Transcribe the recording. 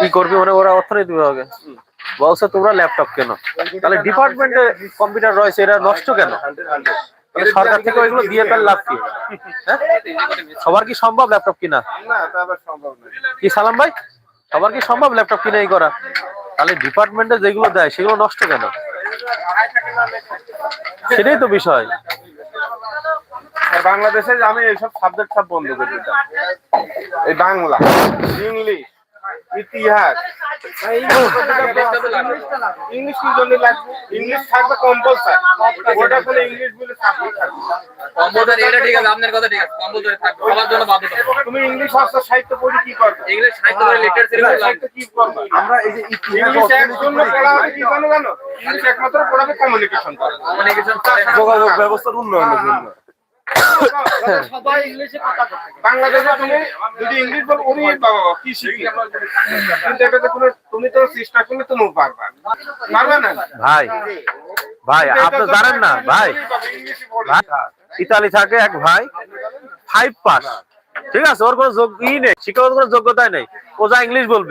কি করবি? মানে ওরা অর্থনীতি বিভাগে বলছে তোমরা ল্যাপটপ কেন? তাহলে ডিপার্টমেন্টে কম্পিউটার রয়েছে এরা নষ্ট কেন? সরকার থেকে ওইগুলো দিয়ে তার লাভ কি? হ্যাঁ? সবার কি সম্ভব ল্যাপটপ কিনা? কি সালাম ভাই? সবার কি সম্ভব ল্যাপটপ কিনে এই করা? তাহলে ডিপার্টমেন্টে যেগুলো দেয় সেগুলো নষ্ট কেন? সেটাই তো বিষয়। বাংলাদেশে আমি এইসব সাবজেক্ট সব বন্ধ করে দিতাম। এই বাংলা ইংলিশ ইতিহাস। ইংলিশ কি জন্য লাগবে? ইংলিশ থাকবে কম্পালসারি ওটা কোনো ইংলিশ বলে থাকবে। এটা ঠিক আছে আপনার কথা ঠিক আছে কম্পিউটারে থাকবে সবার জন্য বাধ্যতামূলক। তুমি ইংলিশ ভাষা সাহিত্য পড়ে কি করবে? ইংলিশ সাহিত্য লিটারেচার সাহিত্য কি করবে? আমরা এই যে ইতিহাস ইংলিশ জন্য পড়া হবে কি জানো জানো? ইংলিশ একমাত্র পড়াবে কমিউনিকেশন করে। কমিউনিকেশন যোগাযোগ ব্যবস্থার উন্নয়নের জন্য। বাংলাদেশে তুমি যদি ইংলিশ বল ওরে বাবা কি শিখি কিন্তু এটাতে কোনো তুমি তো চেষ্টা করলে তুমি পারবা পারবে না? ভাই ভাই আপনি জানেন না ভাই। ইতালি থাকে এক ভাই ফাইভ পাস ঠিক আছে ওর কোনো যোগ ই নেই শিক্ষাগত কোনো যোগ্যতাই নেই। ও যা ইংলিশ বলবি।